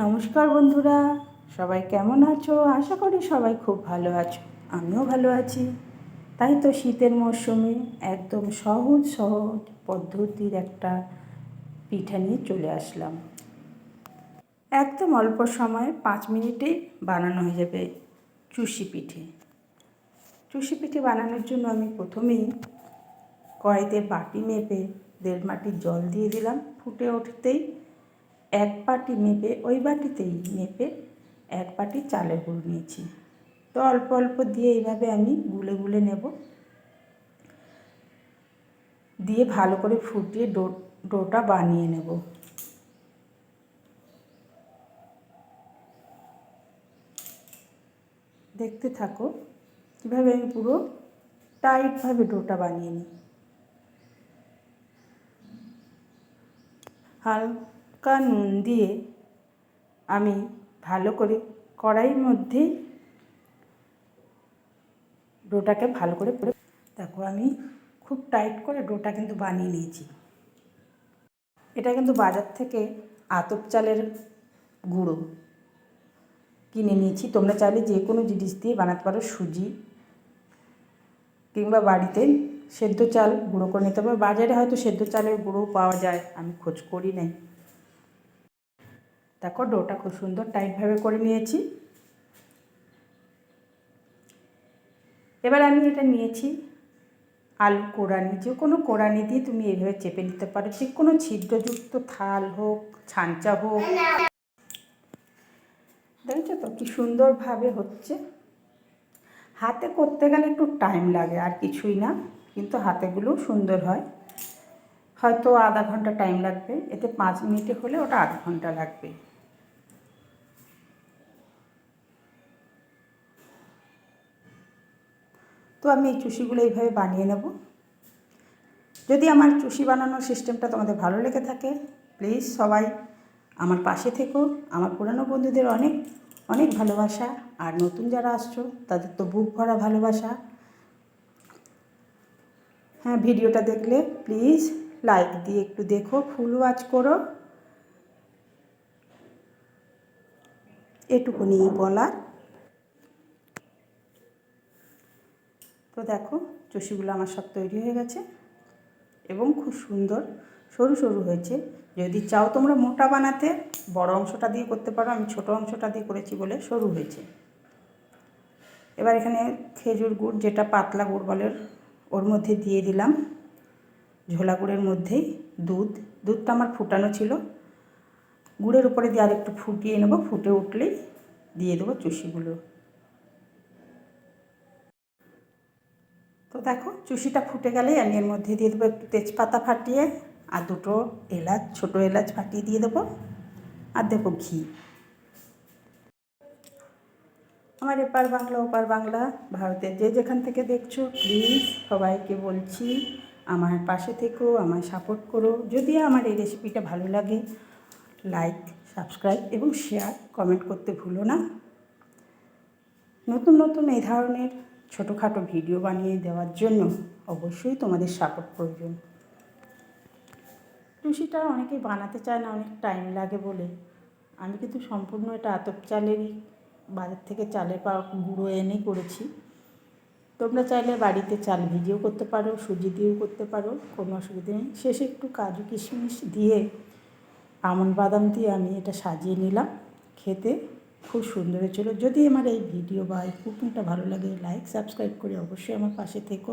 নমস্কার বন্ধুরা, সবাই কেমন আছো? আশা করি সবাই খুব ভালো আছো, আমিও ভালো আছি। তাই তো শীতের মরশুমে একদম সহজ সহজ পদ্ধতির একটা পিঠা নিয়ে চলে আসলাম। একদম অল্প সময়ে পাঁচ মিনিটেই বানানো হয়ে যাবে চুষি পিঠে। চুষি পিঠে বানানোর জন্য আমি প্রথমেই কড়াইতে বাটি মেপে দেড় মাটির জল দিয়ে দিলাম, ফুটে উঠতেই এক বাটি মেপে, ওই বাটিতেই মেপে এক বাটি চালের গুঁড়ো নিয়েছি। তো অল্প অল্প দিয়ে এইভাবে আমি গুলে গুলে নেব। দিয়ে ভালো করে ফুটিয়ে ডো, ডোটা বানিয়ে নেব। দেখতে থাকো, কীভাবে আমি পুরো টাইটভাবে ডোটা বানিয়ে নিই। হালকা নুন দিয়ে আমি ভালো করে কড়াইয়ের মধ্যেই ডোটাকে ভালো করে করে দেখো, আমি খুব টাইট করে ডোটা কিন্তু বানিয়ে নিয়েছি। এটা কিন্তু বাজার থেকে আতপ চালের গুঁড়ো কিনে নিয়েছি। তোমরা চাইলে যে কোনো জিনিস দিয়ে বানাতে পারো, সুজি কিংবা বাড়িতে সেদ্ধ চাল গুঁড়ো করে নিতে পারো। বাজারে হয়তো সেদ্ধ চালের গুঁড়ো পাওয়া যায়, আমি খোঁজ করি নাই। দেখো ডোটা খুব সুন্দর টাইটভাবে করে নিয়েছি। এবার আমি এটা নিয়েছি আলু কোরানি, যে কোনো কোরানি দিয়ে তুমি এইভাবে চেপে নিতে পারো, যে কোনো ছিদ্রযুক্ত থাল হোক ছাঞ্চা হোক। দেখেছ তো কি সুন্দরভাবে হচ্ছে? হাতে করতে গেলে একটু টাইম লাগে, আর কিছুই না, কিন্তু হাতেগুলো সুন্দর হয়। হয়তো আধা ঘণ্টা টাইম লাগবে, এতে পাঁচ মিনিটে হলে ওটা আধ ঘণ্টা লাগবে। তো আমি এই চুষিগুলো এইভাবে বানিয়ে নেব। যদি আমার চুষি বানানোর সিস্টেমটা তোমাদের ভালো লেগে থাকে প্লিজ সবাই আমার পাশে থেকো। আমার পুরানো বন্ধুদের অনেক অনেক ভালোবাসা। আর নতুন যারা আসছো, তাদের তো বুক ভরা ভালোবাসা। হ্যাঁ ভিডিওটা দেখলে প্লিজ লাইক দিয়ে একটু দেখো ফুল ওয়াচ করো। এটুকুনি বলার। তো দেখো চষিগুলো আমার সব তৈরি হয়ে গেছে এবং খুব সুন্দর সরু সরু হয়েছে। যদি চাও তোমরা মোটা বানাতে, বড় অংশটা দিয়ে করতে পারো, আমি ছোট অংশটা দিয়ে করেছি বলে সরু হয়েছে। এবার এখানে খেজুর গুড়, যেটা পাতলা গুড় বলে, ওর মধ্যে দিয়ে দিলাম। ঝোলা গুড়ের মধ্যেই দুধ। দুধটা আমার ফুটানো ছিল। গুড়ের উপরে দিয়ে আর একটু ফুটিয়ে নেব। ফুটে উঠলেই দিয়ে দেবো চুষিগুলো। তো দেখো, চুষিটা ফুটে গেলেই আমি এর মধ্যে দিয়ে দেবো একটু তেজপাতা ফাটিয়ে, আর দুটো এলাচ, ছোটো এলাচ ফাটিয়ে দিয়ে দেবো, আর দেবো ঘি। আমার এপার বাংলা, ওপার বাংলা, ভারতের যে যেখান থেকে দেখছ প্লিজ সবাইকে বলছি, আমার পাশে থেকো, আমায় সাপোর্ট করো। যদি আমার এই রেসিপিটা ভালো লাগে লাইক সাবস্ক্রাইব এবং শেয়ার কমেন্ট করতে ভুলো না। নতুন নতুন এই ধরনের ছোটোখাটো ভিডিও বানিয়ে দেওয়ার জন্য অবশ্যই তোমাদের সাপোর্ট প্রয়োজন। টুসিটা অনেকেই বানাতে চায় না, অনেক টাইম লাগে বলে। আমি কিন্তু সম্পূর্ণ এটা আতপ চালেরই, বাজার থেকে চালের পাওয়া গুঁড়ো এনেই করেছি। তোমরা চাইলে বাড়িতে চাল ভিজিয়েও করতে পারো, সুজি দিয়েও করতে পারো, কোনো অসুবিধা নেই। শেষে একটু কাজু কিশমিশ দিয়ে আমন্ড বাদাম দিয়ে আমি এটা সাজিয়ে নিলাম। খেতে খুব সুন্দর হয়েছিল। যদি আমার এই ভিডিও বা এই কুকিংটা ভালো লাগে লাইক সাবস্ক্রাইব করে অবশ্যই আমার পাশে থেকো।